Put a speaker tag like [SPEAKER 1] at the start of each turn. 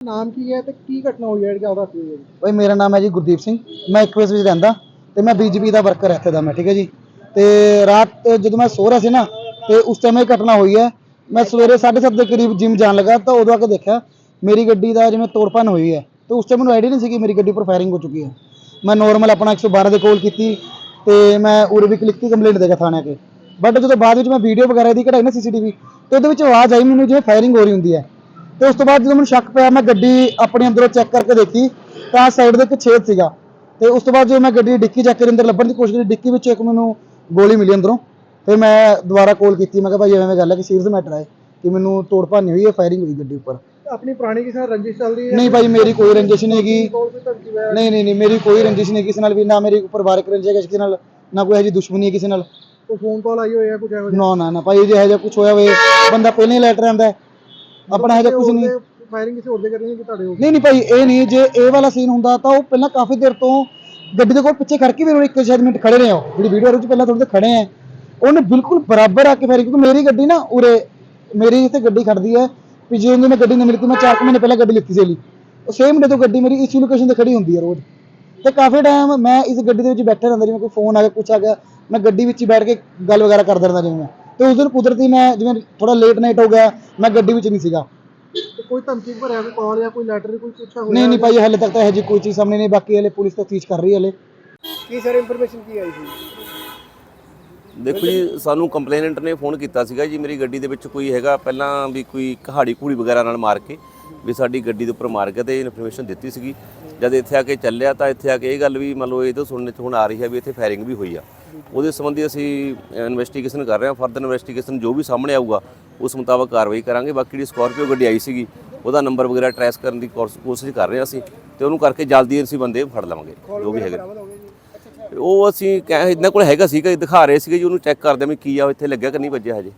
[SPEAKER 1] ਨਾਮ ਕੀ ਹੈ ਤੇ ਕੀ ਘਟਨਾ ਹੋਈ ਹੈ ਜ਼ਿਆਦਾ ਹੋਈ ਹੈ?
[SPEAKER 2] ਓਏ, ਮੇਰਾ ਨਾਮ ਹੈ ਜੀ ਗੁਰਦੀਪ ਸਿੰਘ। ਮੈਂ ਇੱਕ ਵਜੇ ਵਿੱਚ ਰਹਿੰਦਾ ਤੇ ਮੈਂ ਬੀਜੇਪੀ ਦਾ ਵਰਕਰ ਇੱਥੇ ਦਾ ਮੈਂ, ਠੀਕ ਹੈ ਜੀ? ਤੇ ਰਾਤ ਜਦੋਂ ਮੈਂ ਸੋ ਰਿਹਾ ਸੀ ਨਾ, ਤੇ ਉਸ ਟਾਈਮ ਇਹ ਘਟਨਾ ਹੋਈ ਹੈ। ਮੈਂ ਸਵੇਰੇ 7:30 ਦੇ ਕਰੀਬ ਜਿਮ ਜਾਣ ਲੱਗਾ ਤਾਂ ਉਦੋਂ ਆ ਕੇ ਦੇਖਿਆ ਮੇਰੀ ਗੱਡੀ ਦਾ ਜਿਵੇਂ ਤੋੜਪਨ ਹੋਈ ਹੈ। ਤੇ ਉਸ ਟਾਈਮ ਮੈਨੂੰ ਆਈਡੀਆ ਨਹੀਂ ਸੀ ਕਿ ਮੇਰੀ ਗੱਡੀ ਉੱਪਰ ਫਾਇਰਿੰਗ ਹੋ ਚੁੱਕੀ ਹੈ। ਮੈਂ ਨੋਰਮਲ ਆਪਣਾ 112 ਦੇ ਕਾਲ ਕੀਤੀ ਤੇ ਮੈਂ ਉਰੇ ਵੀ ਲਿਖਤੀ ਕੰਪਲੇਂਟ ਦੇ ਕੇ ਥਾਣੇ ਆ ਕੇ। ਬਟ ਜਦੋਂ ਬਾਅਦ ਵਿੱਚ ਮੈਂ ਵੀਡੀਓ ਵਗੈਰਾ ਦੀ ਕਢਾਈ ਨਾ ਸੀਸੀਟੀਵੀ ਤੇ ਉਹਦੇ ਵਿੱਚ ਆਵਾਜ਼ ਆਈ ਮੈਨੂੰ ਜਿਵੇਂ ਫਾਇਰਿੰਗ ਹੋ ਰਹੀ ਹੁੰਦੀ ਹੈ। ਤੇ ਉਸ ਤੋਂ ਬਾਅਦ ਜਦੋਂ ਮੈਨੂੰ ਸ਼ੱਕ ਪਿਆ ਮੈਂ ਗੱਡੀ ਆਪਣੇ ਅੰਦਰੋਂ ਚੈੱਕ ਕਰਕੇ ਦੇਖੀ ਤਾਂ ਸਾਈਡ ਦੇ ਇੱਕ ਛੇਦ ਸੀਗਾ। ਤੇ ਉਸ ਤੋਂ ਬਾਅਦ ਜਦੋਂ ਮੈਂ ਗੱਡੀ ਦੀ ਡਿੱਕੀ ਚੱਕ ਕੇ ਅੰਦਰ ਲੱਭਣ ਦੀ ਕੋਸ਼ਿਸ਼ ਕੀਤੀ ਡਿੱਕੀ ਵਿੱਚ ਇੱਕ ਮੈਨੂੰ ਗੋਲੀ ਮਿਲੀ ਅੰਦਰੋਂ। ਫਿਰ ਮੈਂ ਦੁਬਾਰਾ ਕਾਲ ਕੀਤੀ ਮੈਂ ਕਿਹਾ ਭਾਈ ਐਵੇਂ ਗੱਲ ਹੈ ਕਿ ਸੀਰੀਅਸ ਮੈਟਰ ਹੈ ਕਿ ਮੈਨੂੰ ਤੋੜ ਭੰਨ ਹੋਈ ਹੈ ਫਾਇਰਿੰਗ ਹੋਈ ਗੱਡੀ ਉੱਪਰ।
[SPEAKER 1] ਆਪਣੀ ਪੁਰਾਣੀ ਕਿਸੇ ਨਾਲ ਰੰਜਿਸ਼ ਚੱਲਦੀ ਹੈ?
[SPEAKER 2] ਨਹੀਂ ਭਾਈ ਮੇਰੀ ਕੋਈ ਰੰਜਿਸ਼ ਨਹੀਂ ਹੈਗੀ। ਨਹੀਂ ਨਹੀਂ ਨਹੀਂ ਮੇਰੀ ਕੋਈ ਰੰਜਿਸ਼ ਨਹੀਂ ਕਿਸੇ ਨਾਲ ਵੀ ਨਾ ਮੇਰੀ ਪਰਿਵਾਰਕ ਰੰਜਿਸ਼ ਹੈ ਕਿਸੇ ਨਾਲ ਨਾ ਕੋਈ ਇਹੋ ਜਿਹੀ ਦੁਸ਼ਮਣੀ ਹੈ ਕਿਸੇ ਨਾਲ।
[SPEAKER 1] ਕੋਈ ਫੋਨ ਕਾਲ ਆਈ ਹੋਈ ਹੈ ਕੁਝ ਇਹੋ
[SPEAKER 2] ਨਾ ਨਾ ਨਾ ਭਾਈ ਜੇ ਇਹੋ ਜਿਹਾ ਕੁਝ ਹੋਇਆ ਹੋਵੇ ਬੰਦਾ ਪਹਿਲਾਂ ਹੀ ਲੈਟਰ ਆਂਦਾ ਆਪਣਾ ਇਹੋ ਜਿਹਾ ਕੁਝ ਨਹੀਂ।
[SPEAKER 1] ਫਾਇਰਿੰਗ ਕਿਸੇ ਹੋਰ ਦੇ ਕਰਨੀ ਹੈ ਕਿ ਤੁਹਾਡੇ ਹੋ
[SPEAKER 2] ਨਹੀਂ ਨਹੀਂ ਭਾਈ ਇਹ ਨਹੀਂ ਜੇ ਇਹ ਵਾਲਾ ਸੀਨ ਹੁੰਦਾ ਤਾਂ ਉਹ ਪਹਿਲਾਂ ਕਾਫੀ ਦੇਰ ਤੋਂ ਗੱਡੀ ਦੇ ਕੋਲ ਪਿੱਛੇ ਖੜ ਕੇ ਵੀ ਉਹ ਇੱਕ ਸ਼ਾਇਦ ਮਿੰਟ ਖੜੇ ਰਹੇ ਹੋ ਜਿਹੜੀ ਵੀਡੀਓ ਵਿੱਚ ਪਹਿਲਾਂ ਥੋੜੇ ਤੇ ਖੜੇ ਆ। ਉਹਨੇ ਬਿਲਕੁਲ ਬਰਾਬਰ ਆ ਕੇ ਫੇਰ ਕਿਉਂਕਿ ਮੇਰੀ ਗੱਡੀ ਨਾ ਉਰੇ ਮੇਰੀ ਇੱਥੇ ਗੱਡੀ ਖੜਦੀ ਹੈ। ਵੀ ਜੇ ਉਹਨੇ ਮੈਂ ਗੱਡੀ ਨਹੀਂ ਮਿਲਤੀ ਮੈਂ 4 ਮਹੀਨੇ ਪਹਿਲਾਂ ਗੱਡੀ ਲਿੱਤੀ ਸੀ ਲਈ ਉਹ ਸੇਮ ਡੇ ਤੋਂ ਗੱਡੀ ਮੇਰੀ ਇਸੇ ਲੋਕੇਸ਼ਨ ਤੇ ਖੜੀ ਹੁੰਦੀ ਹੈ ਰੋਜ਼। ਤੇ ਕਾਫੀ ਟਾਈਮ ਮੈਂ ਇਸ ਗੱਡੀ ਦੇ ਵਿੱਚ ਬੈਠਾ ਰਹਿੰਦਾ ਜਿਵੇਂ ਕੋਈ ਫੋਨ ਆ ਗਿਆ ਕੁਛ ਆ ਗਿਆ ਮੈਂ ਗੱਡੀ ਵਿੱਚ ਹੀ ਬੈਠ ਕੇ ਗੱਲ ਵਗੈਰਾ ਕਰਦਾ ਰਹਿੰਦਾ ਜਿਵੇਂ ਤੇ ਉਸ ਦਿਨ ਕੁਦਰਤੀ ਮੈਂ ਜਿਵੇਂ ਥੋੜਾ ਲੇਟ ਨਾਈਟ ਹੋ ਗਿਆ ਮੈਂ ਗੱਡੀ ਵਿੱਚ ਨਹੀਂ ਸੀਗਾ।
[SPEAKER 1] ਤੇ ਕੋਈ ਧਮਕੀ ਭਰਿਆ ਕੋਈ ਕਾਲ ਜਾਂ ਕੋਈ ਲੈਟਰ ਕੋਈ ਪੁੱਛਾ ਹੋਇਆ?
[SPEAKER 2] ਨਹੀਂ ਨਹੀਂ ਭਾਈ ਹਲੇ ਤੱਕ ਤਾਂ ਇਹੋ ਜਿਹੀ ਕੋਈ ਚੀਜ਼ ਸਾਹਮਣੇ ਨਹੀਂ ਬਾਕੀ ਹਲੇ ਪੁਲਿਸ ਤਫਤੀਸ਼ ਕਰ ਰਹੀ ਹੈ ਹਲੇ।
[SPEAKER 1] ਕੀ ਸਰ ਇਨਫੋਰਮੇਸ਼ਨ ਕੀ ਆਈ ਸੀ?
[SPEAKER 3] ਦੇਖੋ ਜੀ ਸਾਨੂੰ ਕੰਪਲੇਨੈਂਟ ਨੇ ਫੋਨ ਕੀਤਾ ਸੀਗਾ ਜੀ ਮੇਰੀ ਗੱਡੀ ਦੇ ਵਿੱਚ ਕੋਈ ਹੈਗਾ ਪਹਿਲਾਂ ਵੀ ਕੋਈ ਕਹਾੜੀ ਕੂੜੀ ਵਗੈਰਾ ਨਾਲ ਮਾਰ ਕੇ ਵੀ ਸਾਡੀ ਗੱਡੀ ਦੇ ਉੱਪਰ ਮਾਰ ਕੇ ਤੇ ਇਨਫੋਰਮੇਸ਼ਨ ਦਿੱਤੀ ਸੀਗੀ। ਜਦ ਇੱਥੇ ਆ ਕੇ ਚੱਲਿਆ ਤਾਂ ਇੱਥੇ ਆ ਕੇ ਇਹ ਗੱਲ ਵੀ ਮੰਨ ਲਓ ਇਹ ਤੋਂ ਸੁਣਨ 'ਚ ਹੁਣ ਆ ਰਹੀ ਹੈ ਵੀ ਇੱਥੇ ਫਾਇਰਿੰਗ ਵੀ ਹੋਈ ਆ। ਉਹਦੇ ਸੰਬੰਧੀ ਅਸੀਂ ਇਨਵੈਸਟੀਗੇਸ਼ਨ ਕਰ ਰਹੇ ਹਾਂ ਫਰਦਰ ਇਨਵੈਸਟੀਗੇਸ਼ਨ ਜੋ ਵੀ ਸਾਹਮਣੇ ਆਊਗਾ, ਉਸ ਮੁਤਾਬਕ ਕਾਰਵਾਈ ਕਰਾਂਗੇ। ਬਾਕੀ ਜਿਹੜੀ ਸਕਾਰਪੀਓ ਗੱਡੀ ਆਈ ਸੀਗੀ, ਉਹਦਾ ਨੰਬਰ ਵਗੈਰਾ ਟਰੈਸ ਕਰਨ ਦੀ ਕੋਰਸ- ਕੋਸ਼ਿਸ਼ ਕਰ ਰਹੇ ਹਾਂ ਅਸੀਂ ਤੇ ਉਹਨੂੰ ਕਰਕੇ ਜਲਦੀ ਅਸੀਂ ਬੰਦੇ ਫੜ ਲਵਾਂਗੇ, ਜੋ ਵੀ ਹੈਗਾ। ਉਹ ਅਸੀਂ ਕਹਿ ਇਹਨਾਂ ਕੋਲ ਹੈਗਾ ਸੀਗਾ ਦਿਖਾ ਰਹੇ ਸੀਗੇ ਜੀ, ਉਹਨੂੰ ਚੈੱਕ ਕਰਦੇ ਵੀ ਕੀ ਆ ਇੱਥੇ ਲੱਗਿਆ ਕਿ ਨਹੀਂ ਵੱਜਿਆ ਹਜੇ।